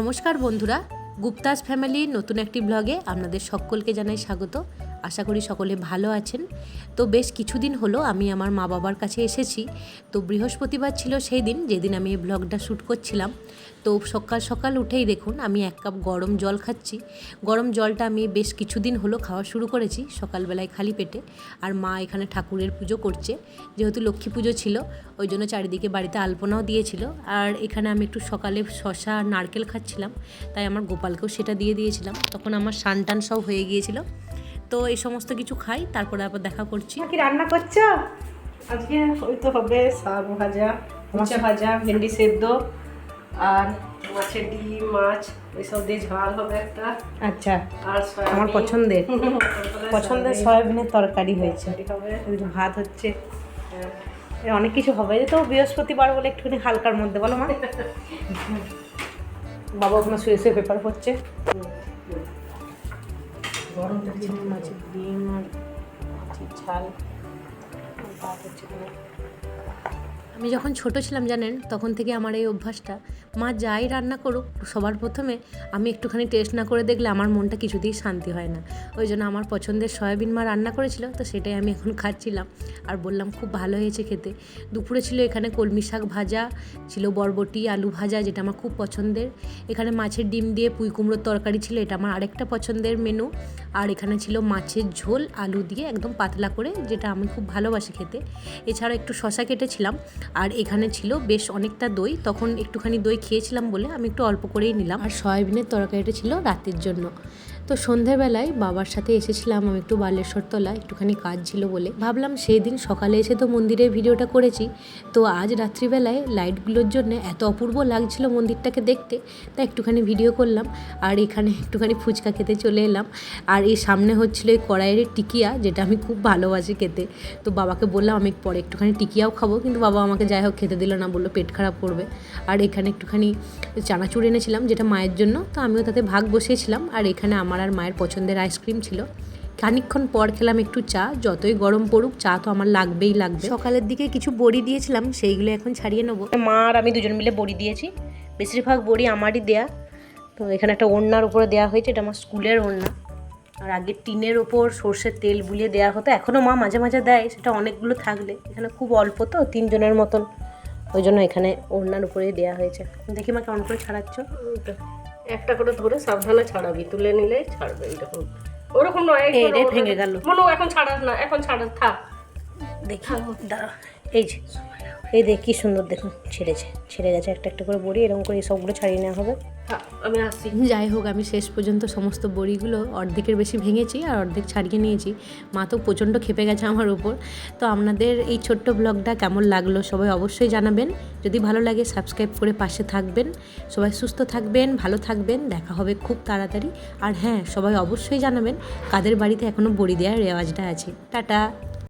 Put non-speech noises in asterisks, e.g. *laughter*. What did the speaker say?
নমস্কার বন্ধুরা গুপ্তাস ফ্যামিলির নতুন একটি ব্লগে আপনাদের সকলকে জানাই স্বাগত। আশা করি সকলে ভালো আছেন। তো বেশ কিছুদিন হলো আমি আমার মা বাবার কাছে এসেছি। তো বৃহস্পতিবার ছিল সেই দিন যেদিন আমি এই ব্লগটা শ্যুট করছিলাম। তো সকাল সকাল উঠেই দেখুন আমি এক কাপ গরম জল খাচ্ছি। গরম জলটা আমি বেশ কিছুদিন হলো খাওয়া শুরু করেছি সকালবেলায় খালি পেটে। আর মা এখানে ঠাকুরের পুজো করছে, যেহেতু লক্ষ্মী পুজো ছিল, ওই জন্য চারিদিকে বাড়িতে আলপনাও দিয়েছিল। আর এখানে আমি একটু সকালে শশা আর নারকেল খাচ্ছিলাম, তাই আমার গোপালকেও সেটা দিয়ে দিয়েছিলাম। তখন আমার সান টান সব হয়ে গিয়েছিল। তো এই সমস্ত কিছু খাই তারপরে আবার দেখা করছি। কি রান্না করছ? আজকে ওই তো হবে শাক ভাজা উচ্ছে ভাজা ভেন্ডি সেদ্ধ আর মাছের ডিম মাছ এসব দিয়ে ঝাল হবে একটা। আচ্ছা। আর। আমার পছন্দের। *laughs* পছন্দের সয়াবিনের তরকারি হয়েছে। ভাত হচ্ছে। অনেক কিছু হবে। তো বৃহস্পতিবার বলে একটুখানি হালকার মধ্যে বলো মা। *laughs* বাবা ওখানে শুয়ে শুয়ে পেপার পড়ছে। গরম লাগছে মাছের ডিম আর মাছের ঝাল হচ্ছে এখানে। আমি যখন ছোট ছিলাম, জানেন, তখন থেকে আমার এই অভ্যাসটা, মা যাই রান্না করুক, সবার প্রথমে আমি একটুখানি টেস্ট না করে দেখলে আমার মনটা কিছুতেই শান্তি হয় না। ওই জন্য আমার পছন্দের সয়াবিন মা রান্না করেছিল, তো সেটাই আমি এখন খাচ্ছিলাম। আর বললাম, খুব ভালো হয়েছে খেতে। দুপুরে ছিল এখানে কলমি শাক ভাজা, ছিল বরবটি, আলু ভাজা, যেটা আমার খুব পছন্দের। এখানে মাছের ডিম দিয়ে পুঁই কুমড়োর তরকারি ছিল, এটা আমার আরেকটা পছন্দের মেনু আর এখানে ছিল মাছের ঝোল, আলু দিয়ে একদম পাতলা করে, যেটা আমি খুব ভালোবাসি খেতে। এছাড়া একটু শশা কেটেছিলাম আর এখানে ছিল বেশ অনেকটা দই। তখন একটুখানি দই খেয়েছিলাম বলে আমি একটু অল্প করেই নিলাম। আর সয়াবিনের তরকারিটা ছিল রাতের জন্য। তো সন্ধ্যেবেলায় বাবার সাথে এসেছিলাম আমি একটু বালেশ্বর তলা একটুখানি কাজ ছিল বলে। ভাবলাম সেই দিন সকালে এসে তো মন্দিরের ভিডিওটা করেছি। তো আজ রাত্রিবেলায় লাইটগুলোর জন্য এত অপূর্ব লাগছিল মন্দিরটাকে দেখতে, তাই একটুখানি ভিডিও করলাম। আর এখানে একটুখানি ফুচকা খেতে চলে এলাম। আর এই সামনে হচ্ছিল এই কড়াইয়ের টিকিয়া, যেটা আমি খুব ভালোবাসি খেতে। তো বাবাকে বললাম, আমি পরে একটুখানি টিকিয়াও খাব। কিন্তু বাবা আমাকে যাই হোক খেতে দিল না, বলল পেট খারাপ করবে। আর এখানে একটুখানি চানাচুর এনেছিলাম, যেটা মায়ের জন্য। তো আমিও তাতে ভাগ বসিয়েছিলাম। আর এখানে আমার আর মায়ের পছন্দের আইসক্রিম ছিল। খানিকক্ষণ পর খেলাম একটু চা যতই গরম পড়ুক চা তো আমার লাগবেই লাগবে। সকালের দিকে কিছু বড়ি দিয়েছিলাম সেইগুলো এখন ছাড়িয়ে নেব। মা আর আমি দুজন মিলে বড়ি দিয়েছি। বেশিরভাগ বড়ি আমারই দেয়া। তো এখানে একটা ওড়নার উপরে দেওয়া হয়েছে এটা আমার স্কুলের ওড়না। আর আগে টিনের ওপর সর্ষের তেল বুলিয়ে দেওয়া হতো এখনও মা মাঝে মাঝে দেয় সেটা অনেকগুলো থাকলে। এখানে খুব অল্প তো তিনজনের মতন। ওই জন্য এখানে ওড়নার উপরেই দেওয়া হয়েছে। দেখি মা কেমন করে ছাড়াচ্ছ। একটা করে ধরে সাবধানে ছাড়াবি তুলে নিলে ছাড়বে এরকম ওরকম নয় ভেঙে গেল। মনে এখন ছাড়াস না এখন ছাড়াস থাক। দেখি দাঁড়া এই যে। এই দেখ কি সুন্দর দেখুন ছেড়েছে ছেড়ে গেছে একটা একটা করে বড়ি এরকম করে সবগুলো ছাড়িয়ে নেওয়া হবে। আমি আসছি যাই হোক আমি শেষ পর্যন্ত সমস্ত বড়িগুলো অর্ধেকের বেশি ভেঙেছি আর অর্ধেক ছাড়িয়ে নিয়েছি। মা তো প্রচণ্ড খেপে গেছে আমার উপর। তো আপনাদের এই ছোট্ট ব্লগটা কেমন লাগল সবাই অবশ্যই জানাবেন। যদি ভালো লাগে সাবস্ক্রাইব করে পাশে থাকবেন। সবাই সুস্থ থাকবেন ভালো থাকবেন দেখা হবে খুব তাড়াতাড়ি। আর হ্যাঁ সবাই অবশ্যই জানাবেন কাদের বাড়িতে এখনও বড়ি দেওয়ার রেওয়াজটা আছে। টাটা!